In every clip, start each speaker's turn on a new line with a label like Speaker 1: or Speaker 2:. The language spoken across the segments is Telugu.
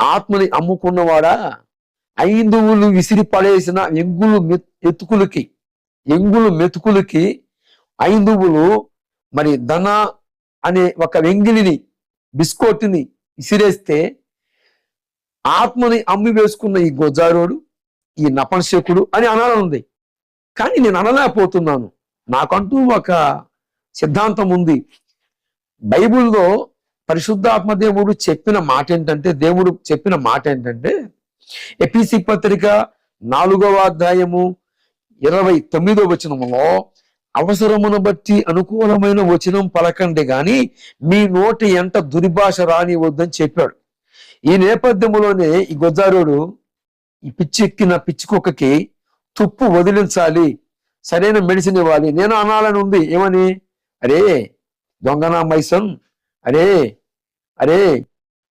Speaker 1: ఆత్మని అమ్ముకున్నవాడా? ఐదువులు విసిరి పడేసిన ఎంగులు మెత్- ఎతుకులకి ఎంగులు మెతుకులకి ఐదువులు మరి ధన అనే ఒక వెంగిలిని బిస్కోట్ని విసిరేస్తే ఆత్మని అమ్మి వేసుకున్న ఈ గొజారోడు ఈ నపంశకుడు అని అనాలనుంది. కానీ నేను అనలేకపోతున్నాను. నాకంటూ ఒక సిద్ధాంతం ఉంది బైబిల్లో పరిశుద్ధాత్మ దేవుడు చెప్పిన మాట ఏంటంటే దేవుడు చెప్పిన మాట ఏంటంటే ఎపిసి పత్రిక నాలుగవ అధ్యాయము ఇరవై తొమ్మిదో వచనములో అవసరమును బట్టి అనుకూలమైన వచనం పలకండి గాని మీ నోటి ఎంట దుర్భాష రానివద్దని చెప్పాడు. ఈ నేపథ్యంలోనే ఈ గొజ్జారుడు ఈ పిచ్చి ఎక్కిన పిచ్చి కుక్కకి తుప్పు వదిలించాలి సరైన మెడిసిన్ ఇవ్వాలి. నేను అనాలని ఉంది. ఏమని? అరే దొంగనా మైసన్? అరే అరే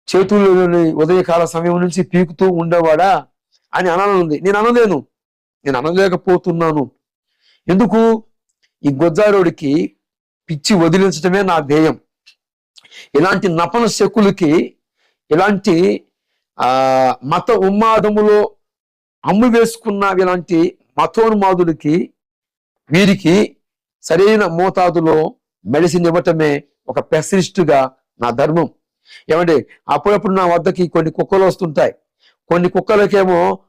Speaker 1: చేతుల్లోని ఉదయకాల సమయం నుంచి పీకుతూ ఉండేవాడా? అని అనాలనుంది. నేను అనలేను. నేను అనలేకపోతున్నాను. ఎందుకు? ఈ గొజ్జారోడికి పిచ్చి వదిలించడమే నా ధ్యేయం. ఇలాంటి నపన శకులకి ఇలాంటి ఆ మత ఉన్మాదములో అమ్ము వేసుకున్న ఇలాంటి మతోన్మాదులకి వీరికి సరైన మోతాదులో మెడిసిన్ ఇవ్వటమే ఒక పెసరిస్టుగా నా ధర్మం. ఏమండి? అప్పుడప్పుడు నా వద్దకి కొన్ని కుక్కలు వస్తుంటాయి. కొన్ని కుక్కలకేమో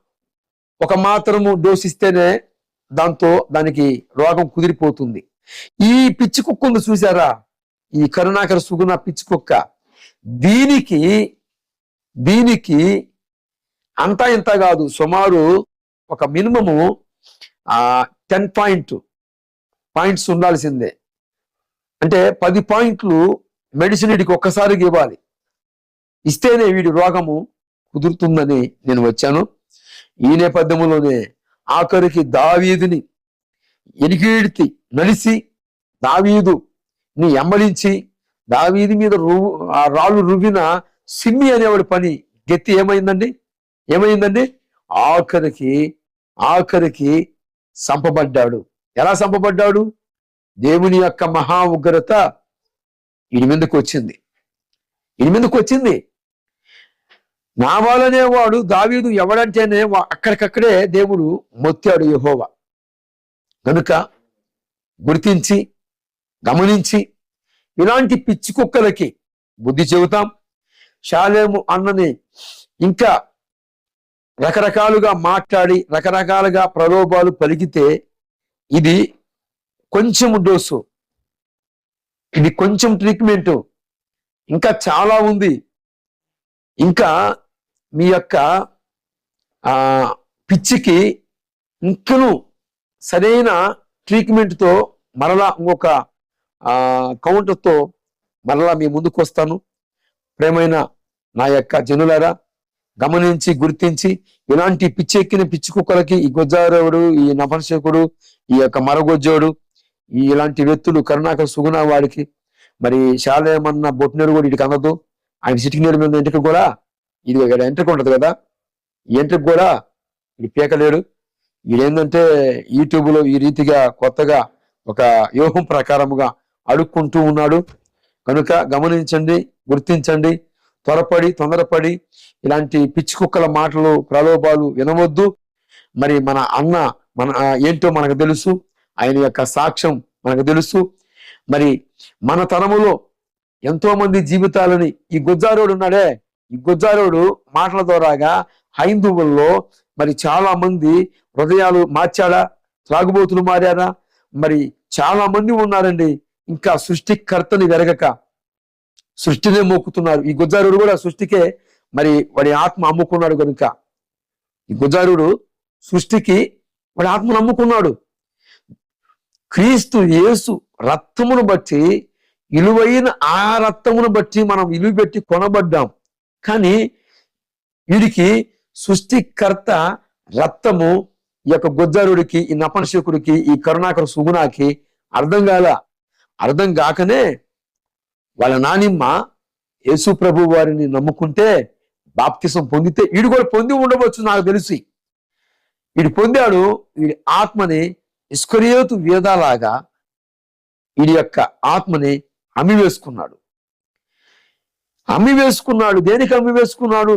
Speaker 1: ఒక మాత్రము డోస్ ఇస్తేనే దాంతో దానికి రోగం కుదిరిపోతుంది. ఈ పిచ్చి కుక్కను చూసారా? ఈ కరుణాకర సుగుణ పిచ్చి కుక్క. దీనికి దీనికి అంతా ఇంత కాదు. సుమారు ఒక మినిమము టెన్ పాయింట్ పాయింట్స్ ఉండాల్సిందే. అంటే పది పాయింట్లు మెడిసిన్ వీడికి ఒక్కసారికి ఇవ్వాలి ఇస్తేనే వీడి రోగము కుదురుతుందని నేను వచ్చాను. ఈ నేపథ్యంలోనే ఆఖరికి దావీదుని ఎనికిడితి నడిసి దావీదు ని ఎమ్మలించి దావీది మీద రు ఆ రాళ్ళు రువ్విన సిమ్మి అనేవాడి పని గెత్తి ఏమైందండి? ఏమైందండి? ఆఖరికి ఆఖరికి సంపబడ్డాడు ఎలా సంపబడ్డాడు దేవుని యొక్క మహా ఉగ్రత వీడి మీదకి వచ్చింది. వీడి మీదకి వచ్చింది. నావాలనేవాడు దావీదు ఎవడంటేనే వా- అక్కడికక్కడే దేవుడు మొత్తాడు యెహోవా. కనుక గుర్తించి గమనించి ఇలాంటి పిచ్చి కుక్కలకి బుద్ధి చెబుతాం. శాలేము అన్నని ఇంకా రకరకాలుగా మాట్లాడి రకరకాలుగా ప్రలోభాలు పలికితే ఇది కొంచెం డోసు. ఇది కొంచెం ట్రీట్మెంట్. ఇంకా చాలా ఉంది. ఇంకా మీ యొక్క ఆ పిచ్చికి ఇంకను సరైన ట్రీట్మెంట్తో మరలా ఇంకొక ఆ కౌంటర్తో మరలా మీ ముందుకు వస్తాను ప్రేమైన నా యొక్క జనులారా గమనించి గుర్తించి ఇలాంటి పిచ్చెక్కిన పిచ్చి కుక్కలకి ఈ గొజ్జారవుడు ఈ నపంశకుడు ఈ యొక్క మరగొజ్జోడు ఇలాంటి వ్యక్తులు కరుణాకర సుగుణ వాడికి. మరి శాలేమన్న బొట్టినీరు కూడా ఇటుకి అందదు. ఆయన సిటికి నీరు మీద ఇంటికి కూడా ఇది ఇక్కడ ఎంట్రికి ఉంటది కదా. ఈ కూడా ఇది పీకలేడు ఈడేంటంటే యూట్యూబ్లో ఈ రీతిగా కొత్తగా ఒక వ్యూహం ప్రకారముగా అడుక్కుంటూ ఉన్నాడు. కనుక గమనించండి గుర్తించండి త్వరపడి తొందరపడి ఇలాంటి పిచ్చి కుక్కల మాటలు ప్రలోభాలు వినవద్దు. మరి మన అన్న మన ఏంటో మనకు తెలుసు. ఆయన యొక్క సాక్ష్యం మనకు తెలుసు. మరి మన తరములో ఎంతో మంది జీవితాలని ఈ గుజ్జారోడు ఉన్నాడే. ఈ గుజ్జారోడు మాటల ద్వారాగా హైందువుల్లో మరి చాలా మంది హృదయాలు మార్చాడా? త్రాగుబోతులు మారారా? మరి చాలా మంది ఉన్నారండి. ఇంకా సృష్టికర్తని వెరగక సృష్టినే మోక్కుతున్నారు ఈ గుజ్జారుడు కూడా సృష్టికే మరి వాడి ఆత్మ అమ్ముకున్నాడు కనుక. ఈ గుజ్జారుడు సృష్టికి వాడి ఆత్మను అమ్ముకున్నాడు. క్రీస్తు యేసు రక్తమును బట్టి ఇలువైన ఆ రక్తమును బట్టి మనం ఇలువ పెట్టి కొనబడ్డాం. కానీ వీడికి సృష్టికర్త రక్తము ఈ యొక్క గుజ్జారుడికి ఈ నపనశకుడికి ఈ కరుణాకర సుగుణాకి అర్థం కాల. అర్థం కాకనే వాళ్ళ నానిమ్మ యేసు ప్రభు వారిని నమ్ముకుంటే బాప్తిసం పొందితే వీడు కూడా పొంది ఉండవచ్చు నాకు తెలిసి. వీడు పొందాడు వీడి ఆత్మని ఇస్కరియోతు వేదాలాగా వీడి యొక్క ఆత్మని అమ్మి వేసుకున్నాడు. అమ్మి వేసుకున్నాడు. దేనికి అమ్మి వేసుకున్నాడు?